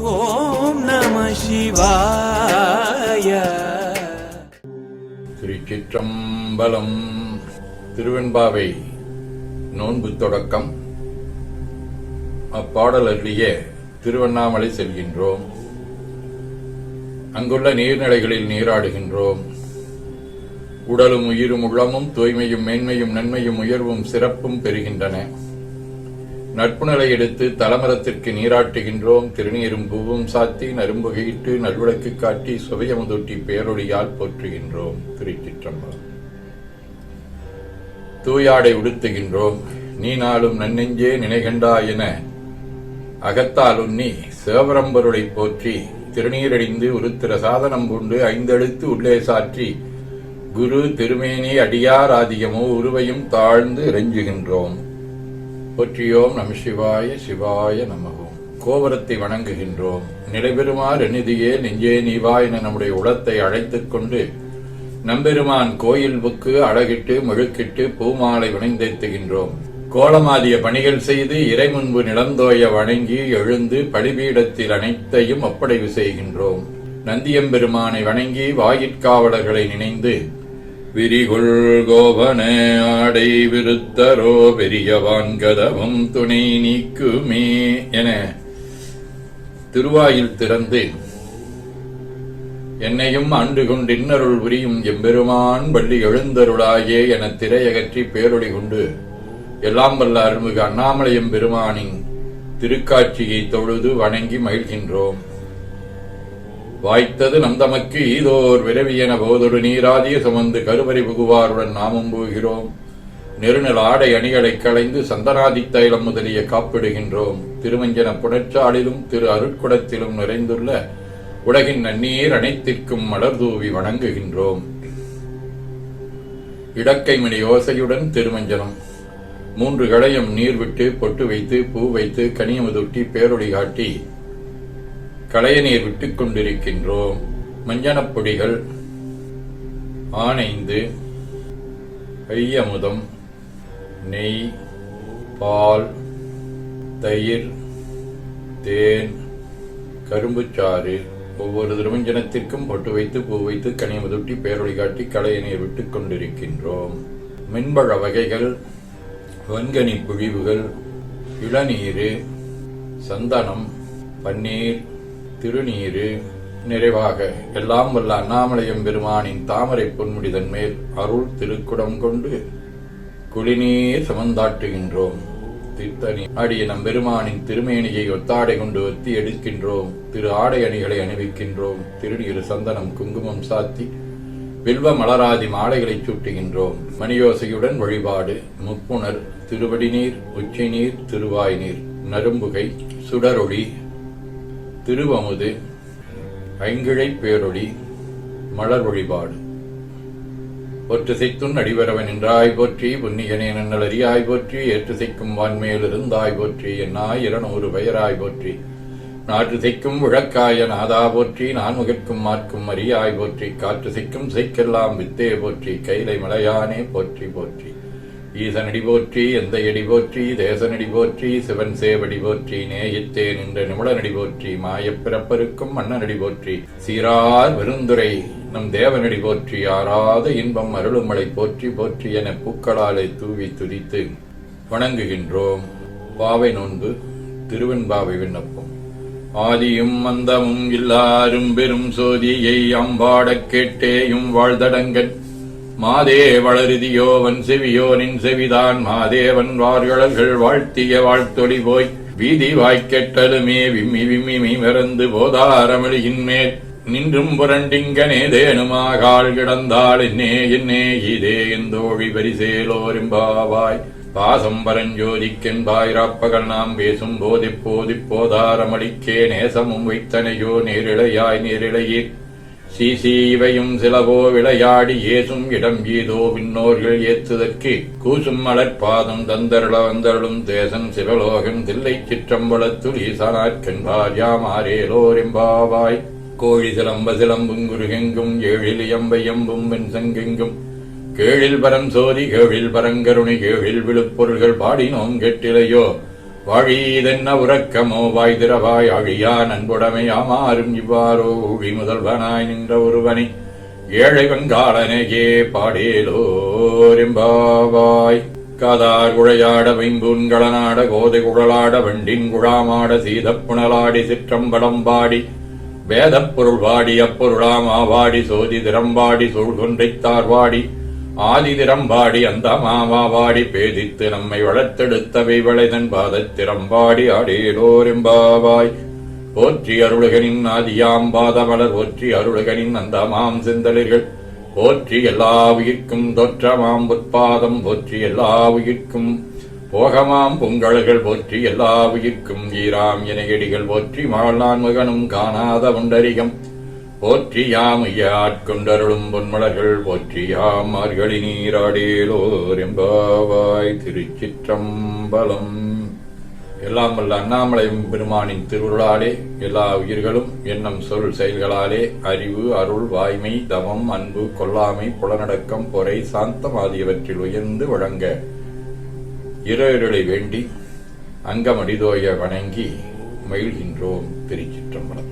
ஓம் நம சிவாய. திருச்சிற்றம்பலம் திருவெண்பாவை நோன்பு தொடக்கம். அப்பாடல் அருளிய திருவண்ணாமலை செல்கின்றோம். அங்குள்ள நீர்நிலைகளில் நீராடுகின்றோம். உடலும் உயிரும் உள்ளமும் தூய்மையும் மேன்மையும் நன்மையும் உயர்வும் சிறப்பும் பெறுகின்றன. நட்புணலை எடுத்து தலமரத்திற்கு நீராட்டுகின்றோம் திருநீரும் பூவும் சாத்தி நரும்புகையிட்டு நல்விளக்கு காட்டி சுவையமுதொட்டி பேரொழியால் போற்றுகின்றோம் திருச்சிற்றம்பலம். தூயாடை உடுத்துகின்றோம் நீ நாளும் நன்னெஞ்சே நினைகண்டா என. அகத்தால் உண்ணி சிவபரம்பருளை போற்றி திருநீரடிந்து உருத்திர சாதனம் பூண்டு ஐந்தெழுத்து உள்ளே சாற்றி குரு திருமேனி அடியார் ஆதியமோ உருவையும் தாழ்ந்து இறைஞ்சுகின்றோம். போற்றியோம் நம சிவாய சிவாய நமகோம் கோபுரத்தை வணங்குகின்றோம். நிலைபெறுமாறு நிதியே நெஞ்சே நீவா என நம்முடைய உளத்தை அழைத்துக் கொண்டு நம்பெருமான் கோயில் புக்கு அழகிட்டு முழுக்கிட்டு பூமாலை வணைந்தேத்துகின்றோம் கோலமாதிய பணிகள் செய்து இறை முன்பு நிலந்தோய வணங்கி எழுந்து பலிபீடத்தில் அனைத்தையும் ஒப்படைவு செய்கின்றோம். நந்தியம்பெருமானை வணங்கி வாயிற்காவலர்களை நினைந்து விரிகுள் கோபன ஆடை விருத்தரோ பெரியவான் கதவும் துணை நீக்குமே என திருவாயில் திறந்து என்னையும் ஆண்டு கொண்டு இன்னருள் புரியும் எம்பெருமான் பள்ளி எழுந்தருளாயே என திரையகற்றி பேரொழி கொண்டு எல்லாம் வல்ல அருள்மிகு அண்ணாமலையம் பெருமானின் திருக்காட்சியை தொழுது வணங்கி மகிழ்கின்றோம். வாய்த்தது நம் தமக்கு ஈதோர் விரவியன போதொரு நீராதிய சுமந்து கருவறை புகுவாருடன் நாமும் போகிறோம். நெருநல் ஆடை அணிகளை களைந்து சந்தனாதி தைலம் முதலிய காப்பிடுகின்றோம். திருமஞ்சன புணர்ச்சாலிலும் திரு அருட்குடத்திலும் நிறைந்துள்ள உலகின் நன்னீர் அனைத்திற்கும் மலர் தூவி வணங்குகின்றோம். இடக்கைமணி யோசையுடன் திருமஞ்சனம். மூன்று களையும் நீர் விட்டு பொட்டு வைத்து பூ வைத்து கனியமுதுட்டி பேரொழி காட்டி களைய நீர் விட்டுக் கொண்டிருக்கின்றோம். மஞ்சனப் பொடிகள் ஆனைந்து ஐயமுதம் நெய் பால் தயிர் தேன் கரும்புச்சாறு ஒவ்வொரு திருமஞ்சனத்திற்கும் பொட்டு வைத்து பூ வைத்து கனியமுதுட்டி பேரொழி காட்டி களைய நீர் விட்டுக் கொண்டிருக்கின்றோம். மின்பழ வகைகள் வன்கனி புழிவுகள் இளநீர் சந்தனம் பன்னீர் திருநீரு நிறைவாக எல்லாம் வல்ல அண்ணாமலையம் பெருமானின் தாமரை பொன்முடிதன் மேல் அருள் திருக்குடம் கொண்டு குளிநீர் சமந்தாட்டுகின்றோம். தீர்த்தனி ஆடிய நம் பெருமானின் திருமேனியை ஒத்தாடை கொண்டு ஒத்தி எடுக்கின்றோம். திரு ஆடை அணிகளை அணிவிக்கின்றோம். திருநீர் சந்தனம் குங்குமம் சாத்தி வில்வ மலராதி மாலைகளை சூட்டுகின்றோம். மணியோசையுடன் வழிபாடு முப்புணர் திருவடி நீர் உச்சி நீர் திருவாய் நீர் நரும்புகை சுடரொளி திருவமுது ஐங்கிழை பேரொளி மலர் வழிபாடு. ஒற்று செய்த்துன் அடிவரவன் என்றாய் போற்றி புன்னியனே நன்னல் அறியாய் போற்றி ஏற்று செய்க்கும் வான்மேல் இருந்தாய் போற்றி என்னாய் இருநூறு பெயராய் போற்றி. நாற்று செய்க்கும் விளக்காய நாதா போற்றி நான் முகற்கும் மாற்கும் அறியாய் போற்றி காற்று செய்க்கும் செய்க்கெல்லாம் வித்தே போற்றி கைலை மலையானே போற்றி போற்றி. ஈசனடி போற்றி எந்த எடி போற்றி தேசனடி போற்றி சிவன் சேவடி போற்றி நேயித்தே நின்ற நிமிடனடி போற்றி மாயப்பிறப்பருக்கும் மன்னனடி போற்றி சீரார் விருந்துரை நம் தேவனடி போற்றி ஆறாத இன்பம் அருளுமலை போற்றி போற்றி என பூக்களாலே தூவி துதித்து வணங்குகின்றோம். பாவை நோன்பு திருவெண்பாவை விண்ணப்பம். ஆதியும் மந்தமும் இல்லாரும் பெரும் சோதியை அம்பாடக் கேட்டேயும் வாழ்தடங்கன் மாதே வளருதியோவன் செவியோனின் செவிதான் மாதேவன் வார்களர்கள் வாழ்த்திய வாழ்த்தொளி போய் வீதி வாய்க்கெட்டலுமே விம்மி விம்மி மீமறந்து போதாரமளியின் மேல் நின்றும் புரண்டிங்கனே தேனுமாகால் கிடந்தாள் என்னே என்னே இதே எந்தோழி பரிசேலோரிம்பாவாய் பாசம் பரஞ்சோதிக்கென்பாய் ராப்பகல் நாம் பேசும் போதிப்போதிப் போதாரமளிக்கே நேசமும் வைத்தனையோ நேரிழையாய் நேரிழையீர். சீசீவையும் சிலவோ விளையாடி ஏசும் இடம் ஏதோ விண்ணோர்கள் ஏத்துதற்கு கூசும் மலர்பாதம் தந்தருள வந்தருளும் தேசம் சிவலோகம் தில்லை சிற்றம்பலத்துள் ஈசனாற்கென்பார் யாமாரேலோரெம்பாவாய் கோழி சிலம்ப சிலம்பும் குருகெங்கும் ஏழில் எம்பையம்பும் வெண்சங்கெங்கும். கேழில் பரம் சோதி கேழில் பரங்கருணி கேழில் விழுப்பொருள்கள் பாடினோம் கெட்டிலையோ. வாழிதென்ன உறக்கமோ வாய்திரவாய் அழியா நன்புடைமை ஆமாறும் இவ்வாறோ ஊழி முதல்வனாய் நின்ற ஒருவனை. ஏழை வங்காளனையே பாடேலோரிம்பாவாய். காதார் குழையாட வைம்பூன்களனாட கோதை குழலாட வண்டின் குழாமாட சீதப் புனலாடி சிற்றம்பலம் பாடி. வேதப் பொருள் வாடி அப்பொருளாமாவாடி சோதி திறம்பாடி சூழ்கொன்றைத் தார்வாடி ஆதி திறம்பாடி அந்த மாமாவாடி பேதித்து நம்மை வளர்த்தெடுத்தவை வளைதன் பாதத் திறம்பாடி ஆடேலோரெம்பாவாய். போற்றி அருளுகனின் ஆதியாம் பாதமலர் போற்றி அருளுகனின் அந்த மாம் செந்தளிர்கள். போற்றி எல்லா உயிர்க்கும் தொற்றமாம் பொற்பாதம் போற்றி எல்லா உயிர்க்கும் போகமாம் பொங்கல்கள் போற்றி எல்லா உயிர்க்கும் ஈராம் இணையடிகள் போற்றி மாழ்நான் மகனும் காணாத உண்டரிகம் போற்றி ஐயாட்கொண்டருளும் பொன்மலர்கள் போற்றி யாம் மார்கழி நீராடேலோர் எம்பாவாய் திருச்சிற்றம்பலம். எல்லாம் வல்ல அண்ணாமலையும் பெருமானின் திருவுருளாலே எல்லா உயிர்களும் எண்ணம் சொல் செயல்களாலே அறிவு அருள் வாய்மை தவம் அன்பு கொல்லாமை புலநடக்கம் பொறை சாந்தம் ஆகியவற்றில் உயர்ந்து வழங்க இரலை வேண்டி அங்கமடிதோய வணங்கி மகிழ்கின்றோம் திருச்சிற்றம்பலம்.